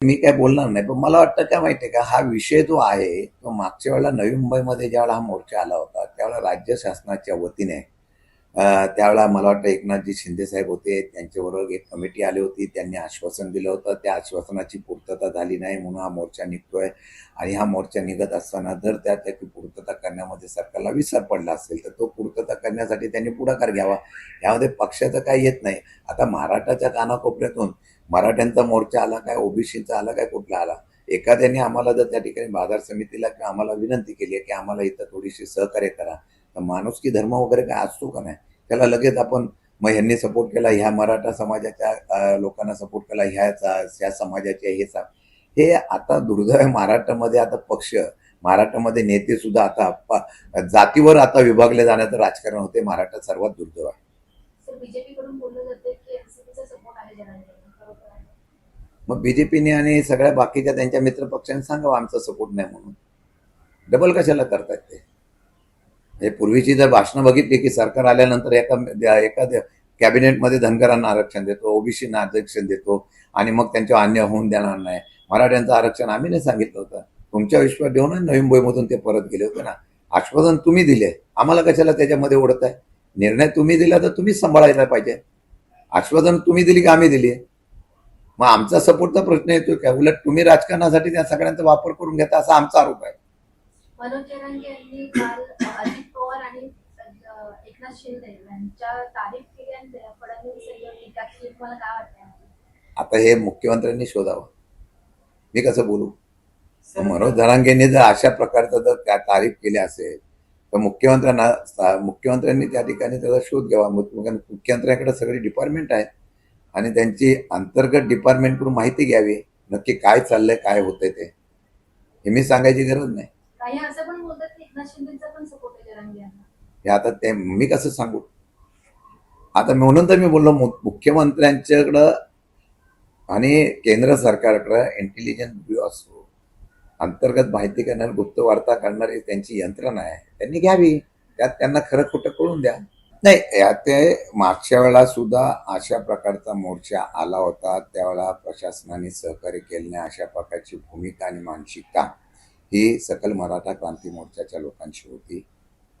मी काय बोलणार नाही पण मला वाटतं काय माहितीये का हा विषय जो आहे तो मागच्या वेळेला नवी मुंबईमध्ये ज्यावेळेला हा मोर्चा आला होता त्यावेळेला राज्य शासनाच्या वतीने त्यावेळेला मला वाटतं एकनाथजी शिंदे साहेब होते. त्यांच्याबरोबर एक कमिटी आली होती. त्यांनी आश्वासन दिलं होतं. त्या आश्वासनाची पूर्तता झाली नाही म्हणून हा मोर्चा निघतोय. आणि हा मोर्चा निघत असताना जर त्या त्याची पूर्तता करण्यामध्ये सरकारला विसर पडला असेल तर तो पूर्तता करण्यासाठी त्यांनी पुढाकार घ्यावा. यामध्ये पक्षाचं काही येत नाही. आता महाराष्ट्राच्या कानाकोपऱ्यातून मराठ्यांचा मोर्चा आला काय ओबीसीचा आला काय कुठला आला? एखाद्याने आम्हाला जर त्या ठिकाणी बाजार समितीला किंवा आम्हाला विनंती केली आहे की आम्हाला इथं थोडीशी सहकार्य करा. माणुसकी धर्म वगैरे काय असतो का नाही? त्याला लगेच आपण मग ह्यांनी सपोर्ट केला ह्या मराठा समाजाच्या लोकांना सपोर्ट केला ह्याचा ह्या समाजाचे हे सा हे आता दुर्दैव आहे महाराष्ट्रामध्ये आता पक्ष महाराष्ट्रामध्ये नेते सुद्धा आता जातीवर आता विभागले जाण्याचं राजकारण होते महाराष्ट्रात सर्वात दुर्दैव आहे. मग बीजेपीने आणि सगळ्या बाकीच्या त्यांच्या मित्रपक्षांनी सांगावं आमचा सपोर्ट नाही म्हणून. डबल कशाला करतायत ते? म्हणजे पूर्वीची जर भाषणं बघितली की सरकार आल्यानंतर एका एका कॅबिनेटमध्ये धनगरांना आरक्षण देतो ओबीसीना आरक्षण देतो आणि मग त्यांच्यावर अन्याय होऊन देणार नाही. मराठ्यांचं आरक्षण आम्ही नाही सांगितलं होतं. तुमच्या विश्वास ठेवून नवी मुंबईमधून ते परत गेले होते ना. आश्वासन तुम्ही दिले. आम्हाला कशाला त्याच्यामध्ये ओढत आहे निर्णय तुम्ही दिला तर तुम्हीच सांभाळायला पाहिजे. आश्वासन तुम्ही दिली की आम्ही दिली? मग आमचा सपोर्टचा प्रश्न येतो का? उलट तुम्ही राजकारणासाठी त्या सगळ्यांचा वापर करून घेता असा आमचा आरोप आहे मनोज जरांगे यांनी काल अजित पवार आणि अ, एकनाथ शिंदे यांच्या तारीफ केली आणि फडणवीस यांच्यावर टीका केली. तुम्हाला काय वाटतं आता हे मुख्यमंत्र्यांनी शोधावं. मी कसं बोलू? मनोज धरांगेने जर अशा प्रकारचं जर त्या तारीफ केली असेल तर मुख्यमंत्र्यांना मुख्यमंत्र्यांनी त्या ठिकाणी त्याचा शोध घ्यावा. मुख्य- मुख्यमंत्र्यांकडे सगळी डिपार्टमेंट आहेत आणि त्यांची अंतर्गत डिपार्टमेंटकडून माहिती घ्यावी. नक्की काय चाललंय काय होतंय ते. हे मी सांगायची गरज नाही. काही असं पण बोलतात की एकनाथ शिंदेचा पण सपोर्ट आहे हे आता ते मी कसं सांगू? आता म्हणून तर मी बोललो मुख्यमंत्र्यांच्याकडं आणि केंद्र सरकारकडं इंटेलिजन्स ब्युरो असो अंतर्गत माहिती करणारी गुप्त वार्ता करणारी त्यांची यंत्रणा आहे त्यांनी घ्यावी. त्यात त्यांना खरं खोटं कळून द्या. नाही या ते मागच्या वेळा सुद्धा अशा प्रकारचा मोर्चा आला होता. त्यावेळेला प्रशासनाने सहकार्य केले नाही अशा प्रकारची भूमिका आणि मानसिकता ही सकल मराठा क्रांती मोर्चाच्या लोकांची होती.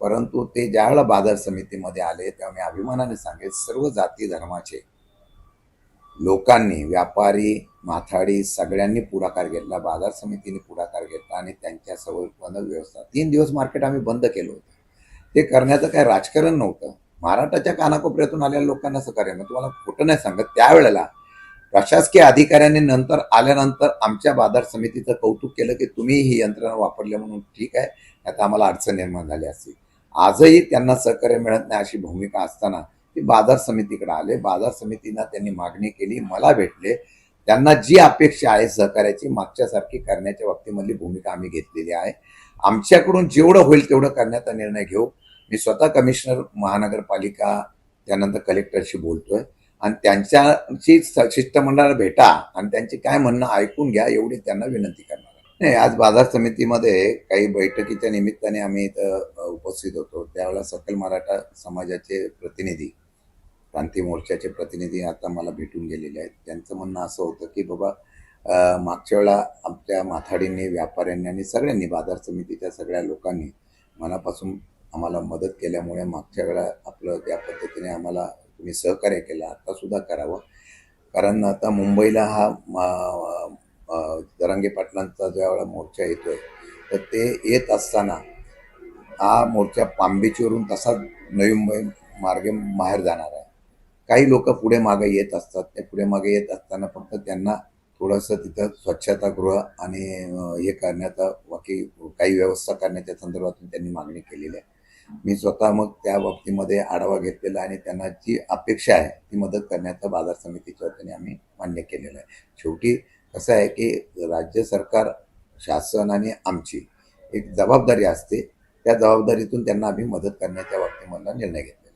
परंतु ते ज्यावेळेला बाजार समितीमध्ये आले तेव्हा मी अभिमानाने सांगेल सर्व जाती धर्माचे लोकांनी व्यापारी माथाडी सगळ्यांनी पुढाकार घेतला बाजार समितीने पुढाकार घेतला आणि त्यांच्या संवर्धन व्यवस्था. तीन दिवस मार्केट आम्ही बंद केलं होतं. ते करण्याचं काही राजकारण नव्हतं. महाराष्ट्राच्या कानाकोपऱ्यातून आलेल्या लोकांना सहकार्य मग तुम्हाला खोटं नाही सांगत. त्यावेळेला प्रशासकीय अधिकाऱ्यांनी नंतर आल्यानंतर आमच्या बाजार समितीचं कौतुक केलं की तुम्ही ही यंत्रणा वापरली म्हणून ठीक आहे. आता आम्हाला अडचण निर्माण झाली असती आजही त्यांना सहकार्य मिळत नाही अशी भूमिका असताना ते बाजार समितीकडे आले. बाजार समितीनं त्यांनी मागणी केली मला भेटले. त्यांना जी अपेक्षा आहे सहकार्याची मागच्यासारखी करण्याच्या बाबतीमधली भूमिका आम्ही घेतलेली आहे. आमच्याकडून जेवढं होईल तेवढं करण्याचा निर्णय घेऊ. मी स्वतः कमिशनर महानगरपालिका त्यानंतर कलेक्टरशी बोलतोय. आणि त्यांच्याशी शिष्टमंडळाला भेटा आणि त्यांचे काय म्हणणं ऐकून घ्या एवढी त्यांना विनंती करणार. नाही आज बाजार समितीमध्ये काही बैठकीच्या निमित्ताने आम्ही इथं उपस्थित होतो. त्यावेळेला सकल मराठा समाजाचे प्रतिनिधी क्रांती मोर्चाचे प्रतिनिधी आता मला भेटून गेलेले आहेत. त्यांचं म्हणणं असं होतं की बाबा मागच्या वेळा आमच्या माथाडींनी व्यापाऱ्यांनी आणि सगळ्यांनी बाजार समितीच्या सगळ्या लोकांनी मनापासून आम्हाला मदत केल्यामुळे मागच्या वेळा आपलं त्या पद्धतीने आम्हाला तुम्ही सहकार्य केलं. आत्तासुद्धा करावं. कारण आता मुंबईला हा जरांगे पाटलांचा ज्या वेळा मोर्चा येतोय तर ते येत असताना हा मोर्चा पांबेचीवरून तसाच नवी मुंबई मार्गे बाहेर जाणार आहे. काही लोक पुढे मागे येत असतात ते पुढे मागे येत असताना फक्त त्यांना थोडंसं तिथं स्वच्छतागृह आणि हे करण्याचा बाकी काही व्यवस्था करण्याच्या संदर्भातून त्यांनी मागणी केलेली आहे. मी स्वतः मग त्या बाबतीमध्ये आढावा घेतलेला आणि त्यांना जी अपेक्षा आहे ती मदत करण्याचा बाजार समितीच्या वतीने आम्ही मान्य केलेलं आहे. शेवटी कसं आहे की राज्य सरकार शासन आणि आमची एक जबाबदारी असते. त्या जबाबदारीतून त्यांना आम्ही मदत करण्याच्या बाबतीमधला निर्णय घेतला.